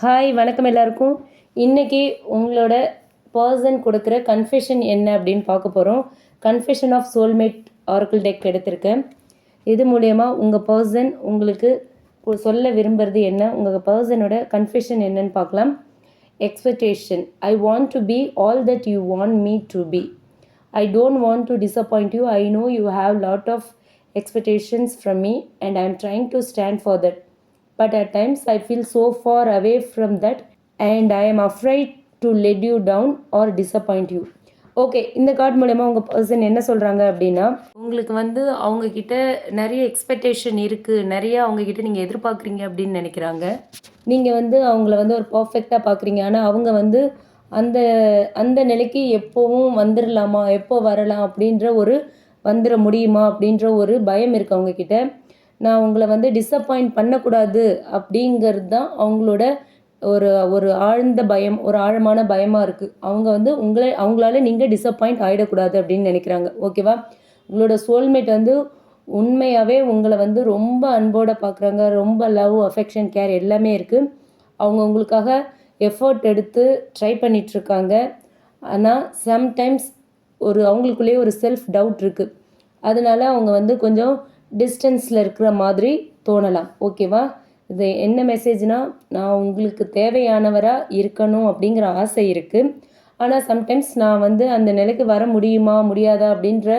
Hi வணக்கம் எல்லாருக்கும். இன்றைக்கி உங்களோட பர்சன் கொடுக்குற கன்ஃபெஷன் என்ன அப்படின்னு பார்க்க போகிறோம் confession of soulmate oracle deck எடுத்திருக்கேன். இது மூலயமா உங்கள் பர்சன் உங்களுக்கு சொல்ல விரும்புறது என்ன? உங்கள் பர்சனோட கன்ஃபெஷன் என்னன்னு பார்க்கலாம். Expectation I want to be all that you want me to be I don't want to disappoint you I know you have lot of expectations from me and I am trying to stand for that But at times I feel so far away from that and I am afraid to let you down or disappoint you. Okay இந்த card மூலயமா உங்கள் person என்ன சொல்கிறாங்க அப்படின்னா உங்களுக்கு வந்து அவங்க கிட்ட நிறைய எக்ஸ்பெக்டேஷன் இருக்குது நிறைய அவங்க கிட்ட நீங்கள் எதிர்பார்க்குறீங்க அப்படின்னு நினைக்கிறாங்க. நீங்கள் வந்து அவங்கள வந்து ஒரு பர்ஃபெக்டாக பார்க்குறீங்க ஆனால் அவங்க வந்து அந்த அந்த நிலைக்கு எப்போவும் வந்துடலாமா எப்போ வரலாம் அப்படின்ற ஒரு வந்துட முடியுமா அப்படின்ற ஒரு பயம் இருக்குது அவங்கக்கிட்ட நான் உங்களை வந்து டிசப்பாயிண்ட் பண்ணக்கூடாது அப்படிங்கிறது தான் அவங்களோட ஒரு ஒரு ஆழ்ந்த பயம் ஒரு ஆழமான பயமாக இருக்குது அவங்க வந்து உங்களை அவங்களால நீங்கள் டிசப்பாயிண்ட் ஆகிடக்கூடாது அப்படின்னு நினைக்கிறாங்க. ஓகேவா உங்களோட சோல்மேட் வந்து உண்மையாகவே உங்களை வந்து ரொம்ப அன்போடு பார்க்குறாங்க ரொம்ப லவ் அஃபெக்ஷன் கேர் எல்லாமே இருக்குது அவங்க உங்களுக்காக எஃபர்ட் எடுத்து ட்ரை பண்ணிகிட்ருக்காங்க ஆனால் சம்டைம்ஸ் ஒரு அவங்களுக்குள்ளேயே ஒரு செல்ஃப் டவுட் இருக்குது அதனால அவங்க வந்து கொஞ்சம் டிஸ்டன்ஸில் இருக்கிற மாதிரி தோணலாம். ஓகேவா இது என்ன மெசேஜ்னா நான் உங்களுக்கு தேவையானவராக இருக்கணும் அப்படிங்கிற ஆசை இருக்குது ஆனால் சம்டைம்ஸ் நான் வந்து அந்த நிலைக்கு வர முடியுமா முடியாதா அப்படின்ற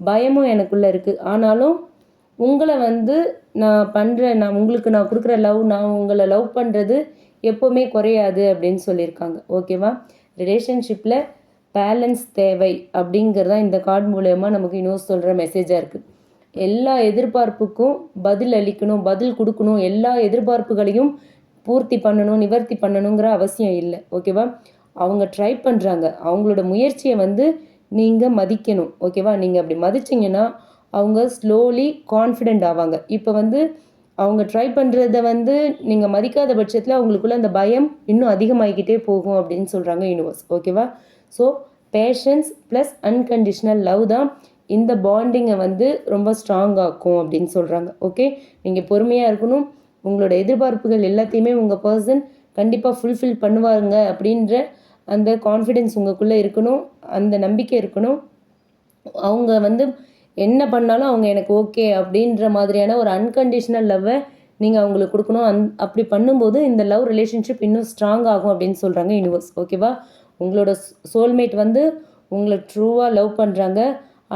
பயமும் எனக்குள்ளே இருக்குது ஆனாலும் உங்களை வந்து நான் பண்ணுற நான் உங்களுக்கு நான் கொடுக்குற லவ் நான் உங்களை லவ் பண்ணுறது எப்போவுமே குறையாது அப்படின்னு சொல்லியிருக்காங்க. ஓகேவா ரிலேஷன்ஷிப்பில் பேலன்ஸ் தேவை அப்படிங்கிறது தான் இந்த கார்டு மூலயமா நமக்கு இன்னும் சொல்கிற மெசேஜாக இருக்குது எல்லா எதிர்பார்ப்புக்கும் பதில் அளிக்கணும் பதில் கொடுக்கணும் எல்லா எதிர்பார்ப்புகளையும் பூர்த்தி பண்ணணும் நிவர்த்தி பண்ணணுங்கிற அவசியம் இல்லை. ஓகேவா அவங்க ட்ரை பண்ணுறாங்க அவங்களோட முயற்சியை வந்து நீங்கள் மதிக்கணும். ஓகேவா நீங்கள் அப்படி மதிச்சிங்கன்னா அவங்க ஸ்லோலி கான்ஃபிடென்ட் ஆவாங்க. இப்போ வந்து அவங்க ட்ரை பண்ணுறத வந்து நீங்கள் மதிக்காத பட்சத்தில் அவங்களுக்குள்ள அந்த பயம் இன்னும் அதிகமாகிக்கிட்டே போகும் அப்படின்னு சொல்கிறாங்க யூனிவர்ஸ் ஓகேவா so patience plus unconditional love தான் இந்த பாண்டிங்கை வந்து ரொம்ப ஸ்ட்ராங் ஆக்கும் அப்படின்னு சொல்கிறாங்க ஓகே நீங்கள் பொறுமையாக இருக்கணும். உங்களோட எதிர்பார்ப்புகள் எல்லாத்தையுமே உங்கள் பர்சன் கண்டிப்பாக ஃபுல்ஃபில் பண்ணுவாங்க அப்படின்ற அந்த கான்ஃபிடென்ஸ் உங்களுக்குள்ளே இருக்கணும். அந்த நம்பிக்கை இருக்கணும். அவங்க வந்து என்ன பண்ணாலும் அவங்க எனக்கு ஓகே அப்படின்ற மாதிரியான ஒரு அன்கண்டிஷ்னல் லவ்வை நீங்கள் அவங்களுக்கு கொடுக்கணும். அந் அப்படி பண்ணும்போது இந்த லவ் ரிலேஷன்ஷிப் இன்னும் ஸ்ட்ராங் ஆகும் அப்படின்னு சொல்கிறாங்க யூனிவர்ஸ் ஓகேவா உங்களோட சோல்மேட் வந்து உங்களை ட்ரூவாக லவ் பண்ணுறாங்க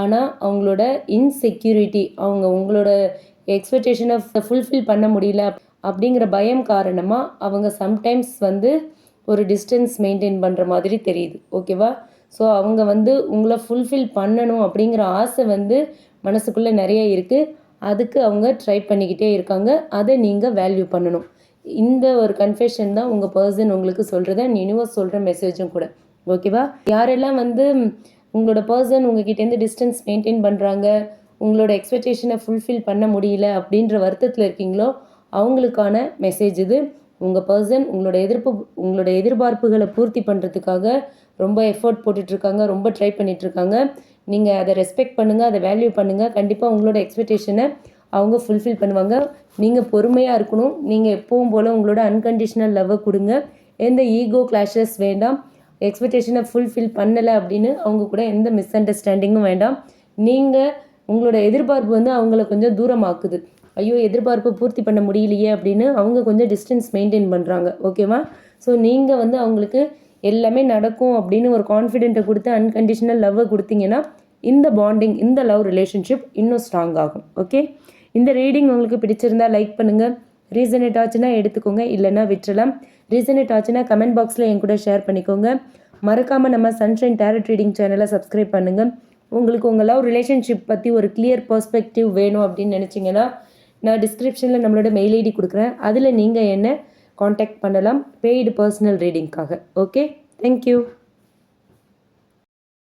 ஆனால் அவங்களோட இன்செக்யூரிட்டி அவங்க உங்களோட எக்ஸ்பெக்டேஷனை ஃபுல்ஃபில் பண்ண முடியல அப்படிங்கிற பயம் காரணமாக அவங்க சம்டைம்ஸ் வந்து ஒரு டிஸ்டன்ஸ் மெயின்டைன் பண்ணுற மாதிரி தெரியுது. ஓகேவா ஸோ அவங்க வந்து உங்களை ஃபுல்ஃபில் பண்ணணும் அப்படிங்கிற ஆசை வந்து மனசுக்குள்ளே நிறைய இருக்குது அதுக்கு அவங்க ட்ரை பண்ணிக்கிட்டே இருக்காங்க. அதை நீங்கள் வேல்யூ பண்ணணும். இந்த ஒரு கன்ஃபெஷன் தான் உங்கள் பர்சன் உங்களுக்கு சொல்கிறத நினைவாக சொல்கிற மெசேஜும் கூட. ஓகேவா யாரெல்லாம் வந்து உங்களோட பர்சன் உங்ககிட்டேருந்து டிஸ்டன்ஸ் மெயின்டைன் பண்ணுறாங்க உங்களோட எக்ஸ்பெக்டேஷனை ஃபுல்ஃபில் பண்ண முடியல அப்படின்ற வருத்தத்தில் இருக்கீங்களோ அவங்களுக்கான மெசேஜ் இது. உங்கள் பர்சன் உங்களோட எதிர்ப்பு உங்களோட எதிர்பார்ப்புகளை பூர்த்தி பண்ணுறதுக்காக ரொம்ப எஃபோர்ட் போட்டுட்ருக்காங்க ரொம்ப ட்ரை பண்ணிகிட்ருக்காங்க நீங்கள் அதை ரெஸ்பெக்ட் பண்ணுங்கள் அதை வேல்யூ பண்ணுங்கள் கண்டிப்பாக உங்களோட எக்ஸ்பெக்டேஷனை அவங்க ஃபுல்ஃபில் பண்ணுவாங்க. நீங்கள் பொறுமையாக இருக்கணும். நீங்கள் எப்பவும் போல் உங்களோட அன்கண்டிஷ்னல் லவ்வை கொடுங்க. எந்த ஈகோ கிளாஷஸ் வேண்டாம். எக்ஸ்பெக்டேஷனை ஃபுல்ஃபில் பண்ணலை அப்படின்னு அவங்க கூட எந்த மிஸ் அண்டர்ஸ்டாண்டிங்கும் வேண்டாம். நீங்கள் உங்களோட எதிர்பார்ப்பு வந்து அவங்கள கொஞ்சம் தூரமாக்குது. ஐயோ எதிர்பார்ப்பு பூர்த்தி பண்ண முடியலையே அப்படின்னு அவங்க கொஞ்சம் டிஸ்டன்ஸ் மெயின்டைன் பண்ணுறாங்க ஓகேவா ஸோ நீங்கள் வந்து அவங்களுக்கு எல்லாமே நடக்கும் அப்படின்னு ஒரு கான்ஃபிடென்ட்டை கொடுத்து அன்கண்டிஷனல் லவ்வை கொடுத்தீங்கன்னா இந்த பாண்டிங் இந்த லவ் ரிலேஷன்ஷிப் இன்னும் ஸ்ட்ராங் ஆகும். ஓகே இந்த ரீடிங் உங்களுக்கு பிடிச்சிருந்தா லைக் பண்ணுங்கள் ரீசனேட் ஆச்சுன்னா எடுத்துக்கோங்க. இல்லைன்னா விட்டுறலாம். ரீசனேட் ஆச்சுன்னா கமெண்ட் பாக்ஸில் என் கூட ஷேர் பண்ணிக்கோங்க. மறக்காமல் நம்ம சன்ஷைன் டேரட் ரீடிங் சேனலை சப்ஸ்கிரைப் பண்ணுங்கள் உங்களுக்கு உங்கள் லவ் ரிலேஷன்ஷிப் பற்றி ஒரு கிளியர் பர்ஸ்பெக்டிவ் வேணும் அப்படின்னு நினச்சிங்கன்னா நான் டிஸ்கிரிப்ஷனில் நம்மளோட மெயில் ஐடி கொடுக்குறேன். அதில் நீங்கள் என்ன காண்டாக்ட் பண்ணலாம். பெய்டு பர்சனல் ரீடிங்க்காக ஓகே தேங்க்யூ